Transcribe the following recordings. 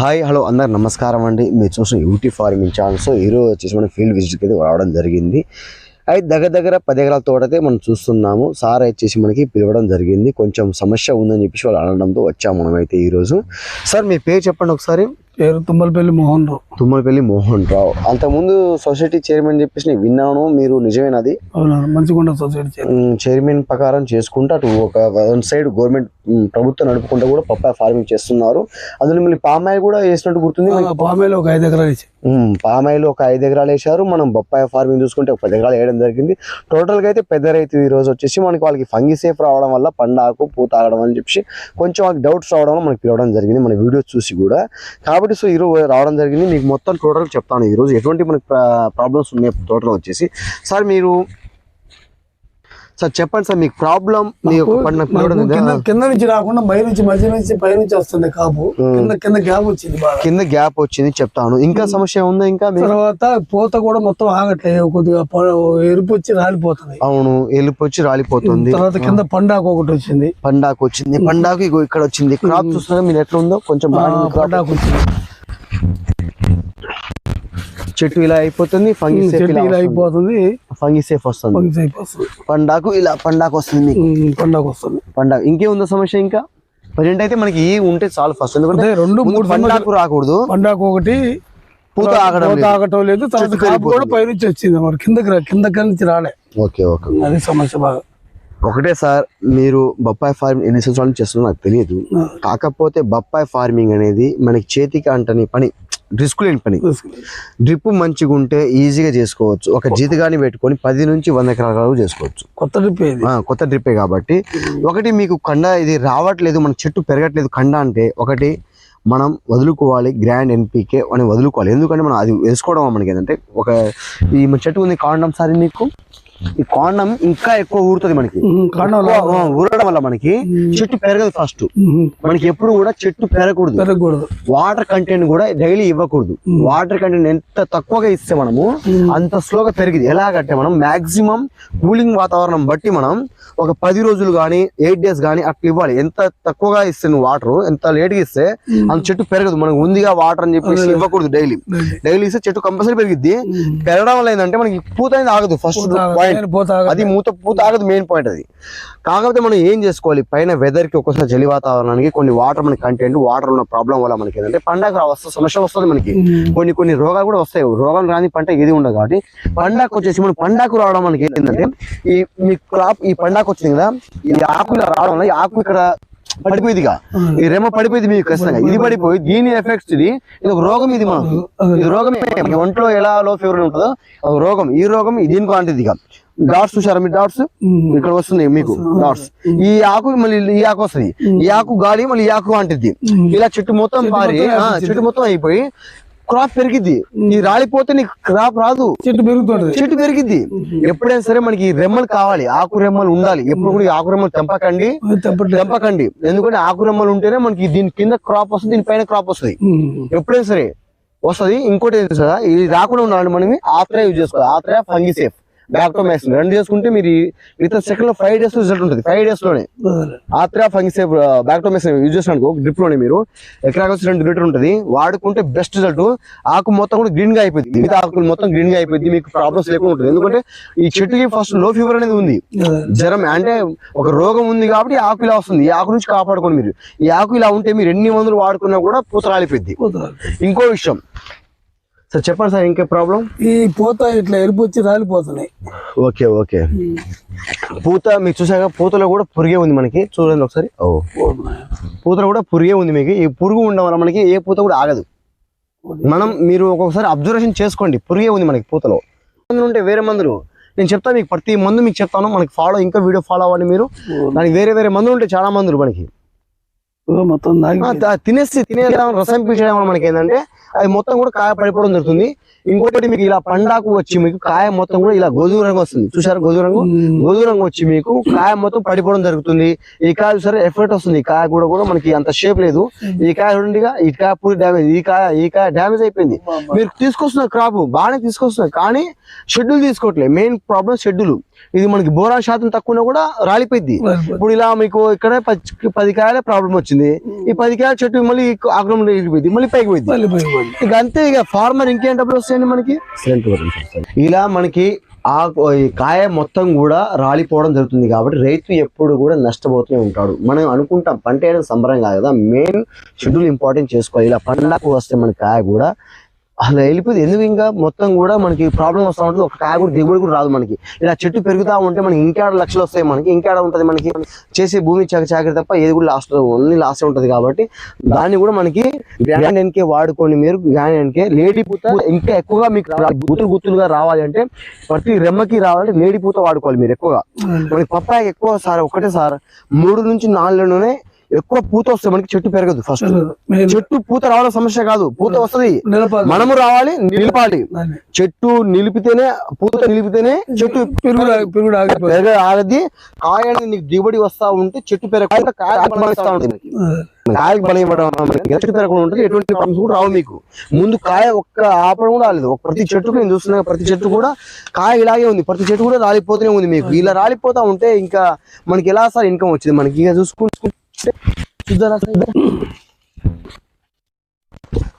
Hi hello అందరు నమస్కారం అండి. మీరు చూసిన యూటీ ఫార్మింగ్ ఛానల్. సో ఈరోజు వచ్చేసి మనం ఫీల్డ్ విజిట్కి అయితే రావడం జరిగింది. అయితే దగ్గర దగ్గర పది ఎకరాల తోట అయితే మనం చూస్తున్నాము. సార్ వచ్చేసి మనకి పిలవడం జరిగింది. కొంచెం సమస్య ఉందని చెప్పేసి వాళ్ళు అనడంతో వచ్చాము మనం అయితే ఈరోజు సార్ మీ పేరు చెప్పండి ఒకసారి. పేరు తుమ్మలపల్లి మోహన్ రావు. తుమ్మలపల్లి మోహన్ రావు. అంతకుముందు సొసైటీ చైర్మన్ చెప్పేసి నేను విన్నాను. మీరు నిజమేనది మంచిగుండ సొసైటీ చైర్మన్ ప్రకారం చేసుకుంటూ అటు ఒక వన్ సైడ్ గవర్నమెంట్ ప్రభుత్వం నడుపుకుంటూ కూడా పప్పాయ ఫార్మింగ్ చేస్తున్నారు. అందులో మళ్ళీ పామాయిల్ కూడా వేసినట్టు గుర్తుంది ఆ, పామేలో ఒక ఐదు ఎకరాలు పామాయిల్ ఒక ఐదు ఎకరాలు వేశారు. మనం బొప్పాయి ఫార్మింగ్ చూసుకుంటే ఒక పది ఎకరాలు వేయడం జరిగింది. టోటల్గా అయితే పెద్ద రైతు ఈ రోజు వచ్చేసి మనకి వాళ్ళకి ఫంగి సేఫ్ రావడం వల్ల పండాకు పూత ఆగడం అని చెప్పి కొంచెం వాళ్ళకి డౌట్స్ రావడం వల్ల మనకి పిలవడం జరిగింది మన వీడియోస్ చూసి కూడా. కాబట్టి సో ఈరోజు రావడం జరిగింది. మీకు మొత్తం టోటల్ చెప్తాను. ఈరోజు ఎటువంటి మనకి ప్రాబ్లమ్స్ ఉన్నాయి? టోటల్ వచ్చేసి. సార్ మీరు సార్ చెప్పండి సార్ మీకు ప్రాబ్లం కింద నుంచి రాకుండా పై నుంచి మధ్య నుంచి పై నుంచి వస్తుంది కాపు. కింద కింద గ్యాప్ వచ్చింది కింద గ్యాప్ వచ్చింది చెప్తాను. ఇంకా సమస్య ఉందా ఇంకా? తర్వాత పూత కూడా మొత్తం ఆగట్లేదు కొద్దిగా ఎరుపు వచ్చి రాలిపోతుంది. అవును ఎలుపు వచ్చి రాలిపోతుంది. తర్వాత కింద పండాకు ఒకటి వచ్చింది. పండాకు వచ్చింది. పండాకు ఇక్కడ వచ్చింది. క్రాప్ చూస్తున్నా మీరు ఎట్లా ఉందో కొంచెం. పండాకు వచ్చింది. చెట్టు ఇలా అయిపోతుంది ఫంగి చెట్టు ఇలా అయిపోతుంది. ఫంగి సేఫ్ వస్తుంది. పండాకు ఇలా పండాకు వస్తుంది పండాకు వస్తుంది. పండాకు ఇంకేముందో సమస్య ఇంకా? ప్రజెంట్ అయితే మనకి ఈ ఉంటే చాలు ఫస్ట్ ఎందుకంటే రెండు మూడు పండాకు రాకూడదు. పండాకు ఒకటి పూత ఆగడం పూత. ఆగటం లేదు తర్వాత కాపు కూడా పై నుంచి వచ్చింది మరి కిందకి కిందకి నుంచి రాలే. Okay okay. అది సమస్య బాగా. ఒకటే సార్ మీరు బొప్పాయి ఫార్మింగ్ ఎన్ని సంవత్సరాల చేస్తున్నారో నాకు తెలియదు. కాకపోతే బొప్పాయి ఫార్మింగ్ అనేది మనకి చేతికి అంటని పని. రిస్క్ లేని పని. డ్రిప్ మంచిగా ఉంటే ఈజీగా చేసుకోవచ్చు. ఒక జీతగాని పెట్టుకొని పది నుంచి వంద ఎకరాల వరకు చేసుకోవచ్చు. కొత్త ఆ, కొత్త డ్రిప్పే కాబట్టి. ఒకటి మీకు కండ ఇది రావట్లేదు మన చెట్టు పెరగట్లేదు కండ అంటే ఒకటి మనం వదులుకోవాలి గ్రాండ్ ఎన్పికే అని వదులుకోవాలి. ఎందుకంటే మనం అది వేసుకోవడం మనకి ఏంటంటే ఒక ఈ మన చెట్టు ఉంది కాండం సారి మీకు? ఈ కాండం ఇంకా ఎక్కువ ఊరుతుంది మనకి. ఊరడం వల్ల మనకి చెట్టు పెరగదు ఫస్ట్. మనకి ఎప్పుడు కూడా చెట్టు పెరగకూడదు. పెరగకూడదు. వాటర్ కంటెంట్ కూడా డైలీ ఇవ్వకూడదు. వాటర్ కంటెంట్ ఎంత తక్కువగా ఇస్తే మనము అంత స్లోగా పెరిగింది. ఎలాగంటే మనం మాక్సిమం కూలింగ్ వాతావరణం బట్టి మనం ఒక పది రోజులు కానీ ఎయిట్ డేస్ కానీ అట్లా ఇవ్వాలి. ఎంత తక్కువగా ఇస్తే నువ్వు వాటర్ ఎంత లేట్గా ఇస్తే అంత చెట్టు పెరగదు. మనకు ఉందిగా వాటర్ అని చెప్పేసి ఇవ్వకూడదు డైలీ. డైలీ ఇస్తే చెట్టు కంపల్సరీ పెరిగిద్ది. పెరగడం వల్ల ఏంటంటే మనకి పూత అనేది ఆగదు. ఫస్ట్ పాయింట్ అది మూత పూత ఆగదు మెయిన్ పాయింట్ అది. కాకపోతే మనం ఏం చేసుకోవాలి? పైన వెదర్కి ఒక్కోసారి చలి వాతావరణానికి కొన్ని వాటర్ మనకి కంటెంట్ వాటర్ ఉన్న ప్రాబ్లం వల్ల మనకి ఏంటంటే పండగ వస్తుంది సమస్య వస్తుంది మనకి. కొన్ని కొన్ని రోగాలు కూడా వస్తాయి. రోగం రాని పంట ఏది ఉండదు కాబట్టి పండాకు వచ్చేసి మన పండాకు రావడం మనకి ఏంటంటే ఈ మీ క్రాప్ ఈ పండాకు వచ్చింది కదా ఈ ఆకు ఇలా రావడం వల్ల ఈ ఆకు ఇక్కడ పడిపోయిందిగా. ఈ రెమ్మ పడిపోయింది మీకు ఖచ్చితంగా ఇది పడిపోయి దీని ఎఫెక్ట్స్ ఇది ఇది ఒక రోగం ఇది మనం ఇది రోగమే. మనకి ఒంట్లో ఎలా లో ఫీవర్ ఉంటుందో ఒక రోగం. ఈ రోగం దీనికి అంటది డాట్స్ చూసారా మీ డాట్స్ ఇక్కడ వస్తుంది మీకు డాట్స్ ఈ ఆకు మళ్ళీ ఈ ఆకు వస్తుంది. ఈ ఆకు గాలి మళ్ళీ ఈ ఆకు అంటిద్ది ఇలా చెట్టు మొత్తం పారి చెట్టు మొత్తం అయిపోయి క్రాప్ పెరిగిద్ది. ఈ రాలిపోతే నీకు క్రాప్ రాదు. చెట్టు పెరుగుతుంది. చెట్టు పెరిగిద్ది. ఎప్పుడైనా సరే మనకి రెమ్మలు కావాలి. ఆకు రెమ్మలు ఉండాలి. ఎప్పుడు కూడా ఈ ఆకు రెమ్మలు తెంపకండి. తెంపకండి. ఎందుకంటే ఆకు రెమ్మలు ఉంటేనే మనకి దీని కింద క్రాప్ వస్తుంది దీని పైన క్రాప్ వస్తుంది. ఎప్పుడైనా సరే వస్తుంది. ఇంకోటి ఏంటి సార్ ఇది రాకుండా ఉండాలంటే మనం ఆత్ర యూజ్ చేసుకోవాలి. ఆత్ర ఫంగి సేఫ్ బ్యాక్టోమైసిన్ రెండు చేసుకుంటే మీరు విత్ సెకండ్లో ఫైవ్ డేస్ రిజల్ట్ ఉంటుంది. ఫైవ్ డేస్లోనే. ఆత్ర ఫంగి సేఫ్ బ్యాక్టోమైసిన్ యూజ్ చేసినాడు ఒక డ్రిప్లోనే మీరు. ఎకరాకి వచ్చి రెండు లీటర్ ఉంటుంది. వాడుకుంటే బెస్ట్ రిజల్ట్ ఆకు మొత్తం కూడా గ్రీన్గా అయిపోయింది. మిగతా ఆకులు మొత్తం గ్రీన్గా అయిపోయింది. మీకు ప్రాబ్లమ్స్ లేకుండా ఉంటుంది. ఎందుకంటే ఈ చెట్టుకి ఫస్ట్లో ఫీవర్ అనేది ఉంది. జ్వరం అంటే ఒక రోగం ఉంది కాబట్టి ఆకు ఇలా వస్తుంది. ఈ ఆకు నుంచి కాపాడుకోండి మీరు. ఈ ఆకు ఇలా ఉంటే మీరు ఎన్ని మందులు వాడుకున్నా కూడా పూత రాలిపోద్ది ఇంకో విషయం. సార్ చెప్పండి సార్ ఇంకే ప్రాబ్లం ఈ పూత ఇట్లా ఎరుపు వచ్చి రాలిపోతున్నాయి. Okay okay. పూత మీకు చూసాక పూతలో కూడా పురిగే ఉంది మనకి. చూడండి ఒకసారి. ఓ. పూతలో కూడా పురిగే ఉంది మీకు. ఈ పురుగు ఉండడం వల్ల మనకి ఏ పూత కూడా ఆగదు. మనం మీరు ఒక్కొక్కసారి అబ్జర్వేషన్ చేసుకోండి. పురిగే ఉంది మనకి పూతలో. మందులు ఉంటే వేరే మందులు. నేను చెప్తాను మీకు ప్రతి మందు మీకు చెప్తాను. మనకి ఫాలో ఇంకా వీడియో ఫాలో అవ్వండి మీరు. దానికి వేరే వేరే మందులు ఉంటాయి చాలా మందులు మనకి. మొత్తం తినేసి తినే రసం పీల్చడం వల్ల మనకి ఏంటంటే అది మొత్తం కూడా కాయ పడిపోవడం జరుగుతుంది. ఇంకోటి మీకు ఇలా పండాకు వచ్చి మీకు కాయ మొత్తం కూడా ఇలా గోధుమ రంగు వస్తుంది. చూసారా గోధుమ రంగు? గోధుమ రంగు వచ్చి మీకు కాయ మొత్తం పడిపోవడం జరుగుతుంది. ఈ కాయ సరే ఎఫెక్ట్ వస్తుంది. కాయ కూడా కూడా మనకి అంత షేప్ లేదు. ఈ కాయ చూడండిగా ఈ కాయ పూరి డ్యామేజ్ ఈ కాయ ఈ కాయ డ్యామేజ్ అయిపోయింది. మీరు తీసుకొస్తున్న క్రాప్ బాగానే తీసుకొస్తున్నారు. కానీ షెడ్యూల్ తీసుకోవట్లేదు. మెయిన్ ప్రాబ్లం షెడ్యూల్ ఇది మనకి బోరాన్ శాతం తక్కువ కూడా రాలిపోయింది ఇప్పుడు ఇలా మీకు ఇక్కడ పచ్చి- పది కాయల ప్రాబ్లం వచ్చింది. ఈ పది కాయల చెట్టు మళ్ళీ ఆగ్రహం వెళ్ళిపోయింది మళ్ళీ పైకి పోయింది. ఇక అంతే ఇక ఫార్మర్ ఇంకేం డబ్బులు వస్తాయండి మనకి? ఇలా మనకి ఆ ఈ కాయ మొత్తం కూడా రాలిపోవడం జరుగుతుంది కాబట్టి రైతు ఎప్పుడు కూడా నష్టపోతూనే ఉంటాడు. మనం అనుకుంటాం పంట వేయడం సంబరం కాదు కదా మెయిన్ షెడ్యూల్ ఇంపార్టెంట్ చేసుకోవాలి. ఇలా పండకు వస్తే మన కాయ కూడా అలా వెళ్ళిపోయింది ఎందుకు ఇంకా మొత్తం కూడా మనకి ప్రాబ్లం వస్తూ ఉంటుంది. ఒక కాయ కూడా దిగుబడి కూడా రాదు మనకి. ఇలా చెట్టు పెరుగుతా ఉంటే మనకి ఇంకేడ లక్షలు వస్తాయి మనకి ఇంకేడ ఉంటుంది మనకి. చేసే భూమి చాక చాకరి తప్ప ఏది కూడా లాస్ట్ ఓన్లీ లాస్ట్ ఉంటుంది కాబట్టి దాన్ని కూడా మనకి గ్రాండ్ ఎన్కే వాడుకోండి మీరు. గ్రాండ్ ఎన్కే లేడీ పూత ఇంకా ఎక్కువగా మీకు గుత్తులు గుత్తులుగా రావాలి అంటే ప్రతి రెమ్మకి రావాలంటే లేడీ పూత వాడుకోవాలి మీరు ఎక్కువగా. మనకి పప్పాయ ఎక్కువ సార్ ఒకటే సార్. మూడు నుంచి నాలుగు నెలలోనే ఎక్కువ పూత వస్తుంది మనకి చెట్టు పెరగదు ఫస్ట్ చెట్టు పూత రావడం సమస్య కాదు. పూత వస్తది. మనము రావాలి నిలపాలి. చెట్టు నిలిపితేనే పూత నిలిపితేనే చెట్టు పెరుగుడు పెరుగుడు పెరగ ఆగది. కాయ నీకు దిగుబడి వస్తా ఉంటే చెట్టు పెరగకుండా కాయ ఉంటుంది కాయకి బలం ఇవ్వడం చెట్టు పెరగకుండా ఉంటుంది. ఎటువంటి ప్రాబ్లమ్స్ కూడా రావు మీకు. ముందు కాయ ఒక్క ఆపడం కూడా రాలేదు. ప్రతి చెట్టుకు నేను చూస్తున్నా ప్రతి చెట్టు కూడా కాయ ఇలాగే ఉంది. ప్రతి చెట్టు కూడా రాలిపోతూనే ఉంది మీకు. ఇలా రాలిపోతా ఉంటే ఇంకా మనకి ఎలా సార్ ఇన్కమ్ వచ్చింది? మనకి ఇక చూసుకుంటే చూద్దారా?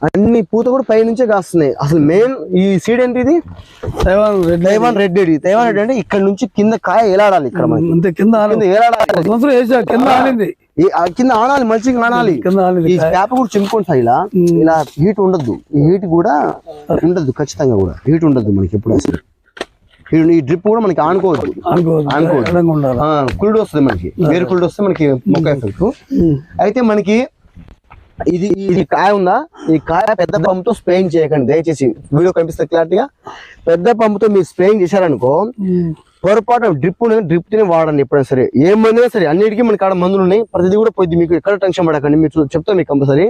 అన్ని పూత కూడా పై నుంచే కాస్తున్నాయి. అసలు మెయిన్ ఈ సీడ్ ఏంటి ఇది తైవాన్ రెడ్ తైవాన్ రెడ్ ఇది తైవాన్ రెడ్ అంటే ఇక్కడ నుంచి కింద కాయ ఏలాడాలి ఇక్కడ అంతే కింద కింద వేసా కింద ఆనింది. ఈ ఆ కింద ఆనాలి మంచిగా ఆనింది ఈ పేప కూడా సార్ ఇలా. ఇలా హీట్ ఉండద్దు. ఈ హీట్ కూడా ఉండద్దు ఖచ్చితంగా కూడా. హీట్ ఉండద్దు మనకి ఎప్పుడు. అసలు ఈ- డ్రిప్ కూడా మనకి ఆనుకోవద్దు అనుకోవద్దు అనుకోవద్దు. ఎడంగా ఉండాలి. ఆ, కుళ్ళుడు వస్తుంది మనకి. వేరు కుళ్ళుడు వస్తే మనకి మొక్క ఎఫెక్ట్ అయితే మనకి ఇది ఇది కాయ ఉందా? ఈ కాయ పెద్ద పంపుతో స్ప్రేయింగ్ చేయకండి. దయచేసి వీడియో కనిపిస్తుంది క్లారిటీగా. పెద్ద పంపుతో మీరు స్ప్రేయింగ్ చేశారనుకో పొరపాటు డ్రిప్ డ్రిప్ తిని వాడండి ఎప్పుడైనా సరే. ఏ మందునా సరే అన్నిటికీ మనకి ఆడ మందులు ఉన్నాయి. ప్రతిదీ కూడా పోయింది. మీకు ఎక్కడ టెన్షన్ పడకండి. మీరు చెప్తాను మీకు కంపల్సరీ.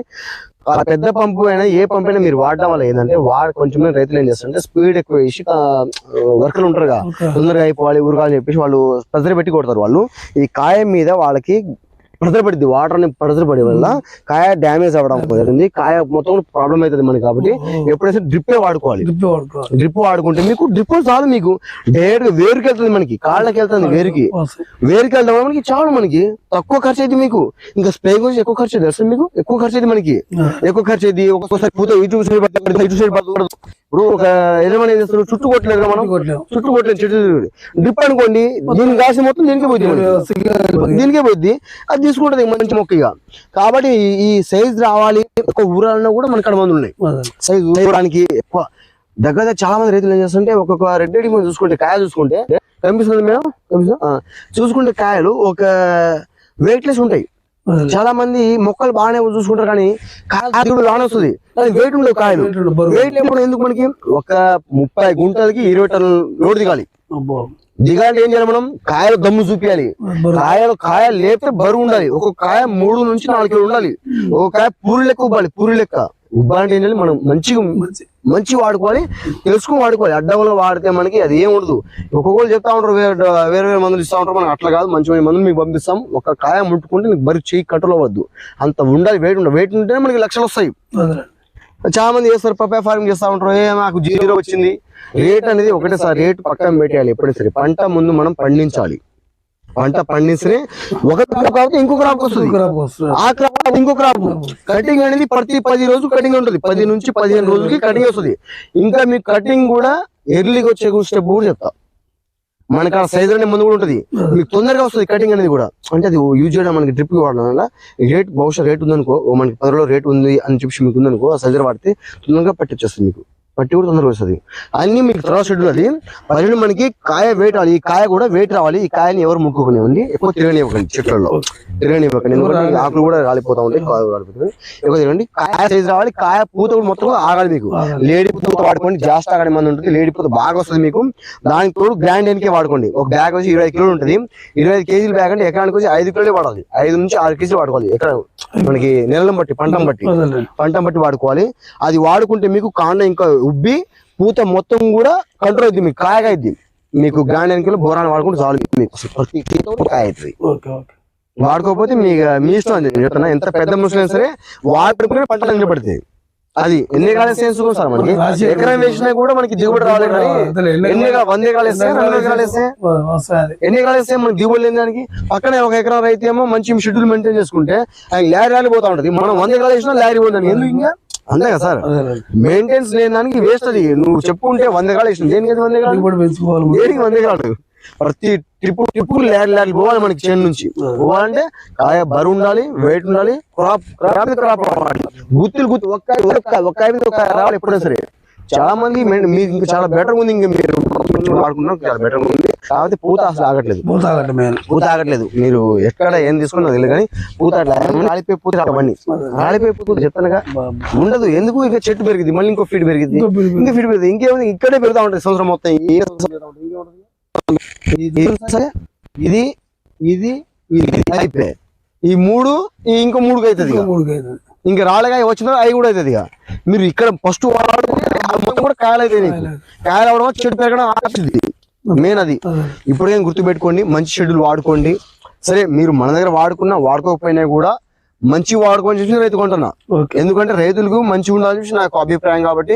ఆ పెద్ద పంపు అయినా ఏ పంపు అయినా మీరు వాడడం వల్ల ఏంటంటే వాడ కొంచెం రైతులు ఏం చేస్తారంటే స్పీడ్ ఎక్కువ వేసి వర్కర్లు ఉంటారుగా. తొందరగా అయిపోవాలి ఊరగాలని చెప్పేసి వాళ్ళు ప్రెజర్ పెట్టి కొడతారు వాళ్ళు. ఈ కాయ మీద వాళ్ళకి ప్రెజర్ పడింది వాటర్ అని ప్రెజర్ పడే వల్ల కాయ డ్యామేజ్ అవ్వడం జరుగుతుంది కాయ మొత్తం ప్రాబ్లం అవుతుంది మనకి కాబట్టి ఎప్పుడైతే డ్రిప్పే వాడుకోవాలి. డ్రిప్ వాడుకోవాలి. డ్రిప్ వాడుకుంటే మీకు డ్రిప్ చాలు మీకు. డైరెక్ట్గా వేరుకి వెళ్తుంది మనకి కాళ్ళకి వెళ్తుంది వేరుకి. వేరుకి వెళ్ళడం వల్ల మనకి చాలు మనకి. తక్కువ ఖర్చు అయితే మీకు. ఇంకా స్ప్రే గురించి ఎక్కువ ఖర్చు తెలుసు మీకు? ఎక్కువ ఖర్చు అయితే మనకి. ఎక్కువ ఖర్చు అయితే ఒక్కొక్కసారి పూత ఇటు సైడ్ పడుతుంది ఇటు సైడ్ పడుతుంది ఇప్పుడు ఒక యజమాని ఏం చేస్తారు చుట్టూ కొట్టలేదు మనం. చుట్టూ కొట్టలేదు చెట్టు డ్రిప్ అనుకోండి దీనికి కాసి మొత్తం దీనికే పోయింది. దీనికే పోయింది అది తీసుకుంటది మంచి మొక్క ఇక కాబట్టి ఈ- సైజ్ రావాలి ఒక ఊరాలన్నా కూడా మనకి మందులు ఉన్నాయి. సైజ్ ఊరడానికి ఎక్కువ దగ్గర చాలా మంది రైతులు ఏం చేస్తుంటే ఒక్కొక్క రెడ్ రెడీ మనం చూసుకుంటే కాయ చూసుకుంటే కనిపిస్తుంది మేడం. చూసుకుంటే కాయలు ఒక వెయిట్లెస్ ఉంటాయి. చాలా మంది మొక్కలు బాగానే చూసుకుంటారు కానీ కాయ దిగుడు బాగానే వస్తుంది. కానీ వెయిట్ ఉండవు కాయలు. వెయిట్ లేకుండా ఎందుకు మనకి ఒక ముప్పై గుంటలకి ఇరవై టన్నుల లోడ్ దిగాలి. దిగాలంటే ఏం చేయాలి మనం? కాయలు దమ్ము చూపించాలి. కాయలు కాయ లేపితే బరువు ఉండాలి. ఒక కాయ మూడు నుంచి నాలుగు కిలో ఉండాలి. ఒక కాయ పూరి లెక్క ఉబ్బాలి. పూరి లెక్క ఉబ్బాలంటే ఏం చేయాలి? మనం మంచిగా మంచి. వాడుకోవాలి తెలుసుకుని వాడుకోవాలి. అడ్డంలో వాడితే మనకి అది ఏం ఉండదు. ఒక్కొక్కరు చెప్తా ఉంటారు వేరే వేరే మందులు ఇస్తా ఉంటారు. మనం అట్లా కాదు మంచి మంచి మందులు మీకు పంపిస్తాం ఒక కాయ ముట్టుకుంటే నీకు బరి చేయి కంట్రోల్ అవ్వద్దు. అంత ఉండాలి వెయిట్ ఉండాలి. వెయిట్ ఉంటేనే మనకి లక్షలు వస్తాయి. చాలా మంది చేస్తారు పప్పాయ ఫార్మింగ్ చేస్తా ఉంటారు. ఏ నాకు జీరో వచ్చింది. రేట్ అనేది ఒకటే సార్ రేట్ పక్కన పెట్టేయాలి ఎప్పుడైనా సరే. పంట ముందు మనం పండించాలి. పంట పండిస్తే ఒక క్రాప్ కాబట్టి ఇంకో క్రాప్ వస్తుంది. ఆ క్రాప్ ఇంకో క్రాప్ కటింగ్ అనేది ప్రతి పది రోజు కటింగ్ ఉంటుంది. పది నుంచి పదిహేను రోజులకి కటింగ్ వస్తుంది. ఇంకా మీకు కటింగ్ కూడా ఎర్లీకి వచ్చే స్టెప్ కూడా చెప్తా. మనకి ఆ సైజ్ అనే ముందు కూడా ఉంటుంది. మీకు తొందరగా వస్తుంది కటింగ్ అనేది కూడా. అంటే అది యూజ్ చేయడం మనకి డ్రిప్ వాడడం వల్ల రేట్ బహుశా రేట్ ఉందనుకో మనకి పది రేట్ ఉంది అని చెప్పి మీకు ఉందనుకో ఆ సైజర్ వాడితే తొందరగా పట్టి వచ్చేస్తుంది మీకు. పట్టి కూడా తొందరగా వస్తుంది. అన్ని మీకు తర్వాత షెడ్యూల్ అది. పదిహేను మనకి కాయ వెయిట్ రావాలి ఈ కాయ కూడా వెయిట్ రావాలి. ఈ కాయని ఎవరు ముక్కుకునేవ్వండి ఎక్కువ తిరగనివ్వకండి చెట్లలో. తిరగనివ్వకండి. ఎందుకంటే ఆకులు కూడా రాలిపోతా ఉంటాయి కాయ రాలిపోతుంది ఎక్కువ తిరగండి. కాయ సైజ్ రావాలి. కాయ పూత కూడా మొత్తం ఆగాలి మీకు. లేడీ పూత వాడుకోండి. జాస్ట్ ఆగని మంది ఉంటుంది. లేడీ పూత బాగా వస్తుంది మీకు. దానికి తోడు గ్రాండ్ ఎన్కే వాడుకోండి. ఒక బ్యాగ్ వచ్చి ఇరవై ఐదు కిలోలు ఉంటుంది. ఇరవై ఐదు కేజీల బ్యాగ్ అంటే ఎకరానికి వచ్చి ఐదు కిలోలే వాడాలి. ఐదు నుంచి ఆరు కేజీలు వాడుకోవాలి. ఎక్కడ మనకి నెలలను బట్టి పంటను బట్టి. పంట బట్టి వాడుకోవాలి. అది వాడుకుంటే మీకు కాండ ఇంకా ఉబ్బి పూత మొత్తం కూడా కంట్రోల్ అవుతుంది. మీకు కాయగా అయింది మీకు గ్రాండ్ ఎన్నికలు బోరాన్ని వాడుకుంటే చాలు మీకు. ప్రతి కాయ అవుతుంది వాడుకోకపోతే మీ మీ ఇష్టం అది. నేను చెప్తున్నా ఎంత పెద్ద ముసలైనా సరే వాడుకునే పంట నిలబడుతుంది అది ఎన్ని ఎకరాలు వేస్తే సార్ మనకి? ఎకరం వేసినా కూడా మనకి దిగుబడి రావాలి కానీ ఎన్ని వంద ఎకరాలు వేస్తే రెండు ఎకరాలు వేస్తే వస్తాయి అది. ఎన్ని ఎకరాలు వేస్తే మనకి దిగుబడి లేని దానికి? పక్కనే ఒక ఎకరం రైతు ఏమో మంచి షెడ్యూల్ మెయింటైన్ చేసుకుంటే ఆయన లారీ రాలి పోతా ఉంటది. మనం వంద ఎకరాలు వేసినా లారీ పోతుంది ఎందుకు ఇంకా? అంతే కదా సార్ అదేనండి. మెయింటెనెన్స్ లేని దానికి వేస్ట్ అది నువ్వు చెప్పుకుంటే వంద ఎకరాలు వేసిన దేనికి వంద ఎకరాలు పెంచుకోవాలి. దేనికి వంద ఎకరాలు ప్రతి ట్రిప్ ట్రిప్ లారీ లారీ పోవాలి మనకి చేను నుంచి పోవాలంటే కాయ బరువు ఉండాలి వెయిట్ ఉండాలి క్రాప్ క్రాప్ క్రాప్ రావాలి గుత్తులు గుత్తు ఒక్క ఒక్క ఒక్క రావాలి ఎప్పుడైనా సరే చాలా మంది మీకు ఇంకా చాలా బెటర్ ఉంది ఇంకా మీరు వాడుకున్నా చాలా బెటర్ ఉంది. కాకపోతే పూత అసలు ఆగట్లేదు. పూత మెయిన్ పూత ఆగట్లేదు. మీరు ఎక్కడ ఏం తీసుకున్నా తెలియదు కానీ పూత అట్లా పూత అవన్నీ. రాలిపోయి పూత చెప్తానుగా. ఉండదు. ఎందుకు? ఇక చెట్టు పెరిగింది. మళ్ళీ ఇంకో ఫీడ్ పెరిగింది. ఇంకో ఫీడ్ పెరిగింది. ఇంకేముంది? ఇక్కడే పెరుగుతా ఉంటుంది సంవత్సరం మొత్తం. ఏ సంవత్సరం? ఇది ఇది ఇది అయిపోయాయి. ఈ మూడు ఇంకో మూడుకి అవుతుంది. మూడు కేజీలు. ఇంకా రాళ్ళగా వచ్చిన అవి కూడా అవుతుంది ఇక. మీరు ఇక్కడ ఫస్ట్ మొత్తం కూడా కాయలు అవుతాయి నీకు. కాయలు అవడం చెట్టు పెరగడం ఆగుతుంది మెయిన్ అది. ఇప్పుడు ఏం గుర్తుపెట్టుకోండి మంచి షెడ్యూల్ వాడుకోండి. సరే మీరు మన దగ్గర వాడుకున్నా వాడుకోకపోయినా కూడా మంచి వాడుకొని చెప్పి రైతు కొంటున్నా. ఎందుకంటే రైతులకు మంచిగా ఉండాలని చెప్పి నాకు అభిప్రాయం కాబట్టి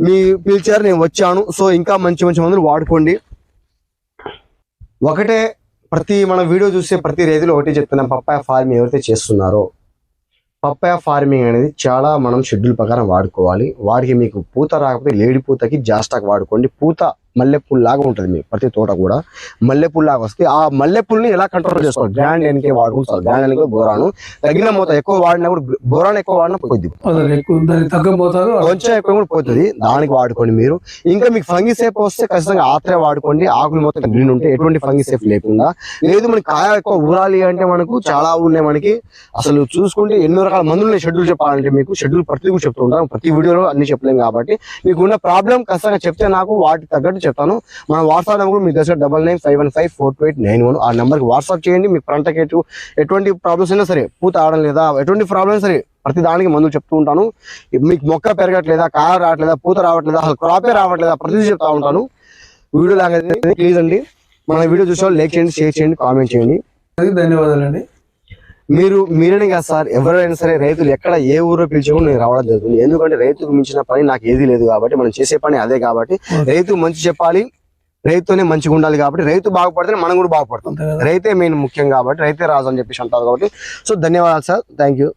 మీ పిలిచారు నేను వచ్చాను. సో ఇంకా మంచి మంచి మందులు వాడుకోండి. ఒకటే ప్రతి మన వీడియో చూసే ప్రతి రైతులు ఒకటే చెప్తున్నాం పప్పాయ ఫార్మింగ్ ఎవరైతే చేస్తున్నారో. పప్పాయ ఫార్మింగ్ అనేది చాలా మనం షెడ్యూల్ ప్రకారం వాడుకోవాలి. వాడికి మీకు పూత రాకపోతే లేడి పూతకి జాస్టాక్ వాడుకోండి. పూత మల్లెపూలు లాగా ఉంటుంది మీకు ప్రతి తోట కూడా. మల్లెపూలు లాగా వస్తే ఆ మల్లెపూల్ని ఎలా కంట్రోల్ చేసుకోవాలి? గ్రాండ్ ఎన్కే వాడుకుంటారు గ్రాండ్ ఎన్కే బోరాను. తగిన మోత ఎక్కువ వాడినా కూడా బోరాన్ ఎక్కువ వాడినా పోతారు కొంచెం ఎక్కువ కూడా పోతుంది. దానికి వాడుకోండి మీరు. ఇంకా మీకు ఫంగి సేఫ్ వస్తే ఖచ్చితంగా ఆత్రే వాడుకోండి. ఆకులు మొత్తం గ్రీన్ ఉంటే ఎటువంటి ఫంగి సేఫ్ లేకుండా. లేదు మనకి కాయ ఎక్కువ ఊరాలి అంటే మనకు చాలా ఉన్నాయి మనకి. అసలు చూసుకుంటే ఎన్నో రకాల మందులు షెడ్యూల్ చెప్పాలంటే మీకు. షెడ్యూల్ ప్రతి కూడా చెప్తూ ఉంటాను ప్రతి వీడియోలో అన్ని చెప్పలేం కాబట్టి. మీకు ఉన్న ప్రాబ్లం ఖచ్చితంగా చెప్తే నాకు వాటి తగ్గట్టు చెప్తాను. మన వాట్సాప్ నెంబర్ మీ దగ్గర double nine five one five four two eight nine one. ఆ నెంబర్కి వాట్సాప్ చేయండి మీ ఫ్రంట్కి ఎటు ఎటువంటి ప్రాబ్లమ్స్ అయినా సరే పూత ఆడడం లేదా ఎటువంటి ప్రాబ్లమ్ సరే ప్రతి దానికి మందులు చెప్తూ ఉంటాను. మీకు మొక్క పెరగట్లేదా కాయ రావట్లేదా పూత రావట్లేదా అసలు క్రాపే రావట్లేదా ప్రతిదీ చెప్తా ఉంటాను. వీడియో లాగా ప్లీజ్ అండి. మన వీడియో చూసే లైక్ చేయండి షేర్ చేయండి కామెంట్ చేయండి. ధన్యవాదాలండి. మీరు మీరనే కాదు సార్ ఎవరైనా సరే రైతులు ఎక్కడ ఏ ఊరో పిలిచే కూడా నేను రావడం జరుగుతుంది. ఎందుకంటే రైతుకు మించిన పని నాకు ఏది లేదు కాబట్టి మనం చేసే పని అదే కాబట్టి రైతు మంచి చెప్పాలి రైతునే మంచిగా ఉండాలి కాబట్టి రైతు బాగుపడితే మనం కూడా బాగుపడతాం. రైతే మెయిన్ ముఖ్యం కాబట్టి రైతే రాజు అని చెప్పేసి అంటారు కాబట్టి. సో ధన్యవాదాలు సార్. Thank you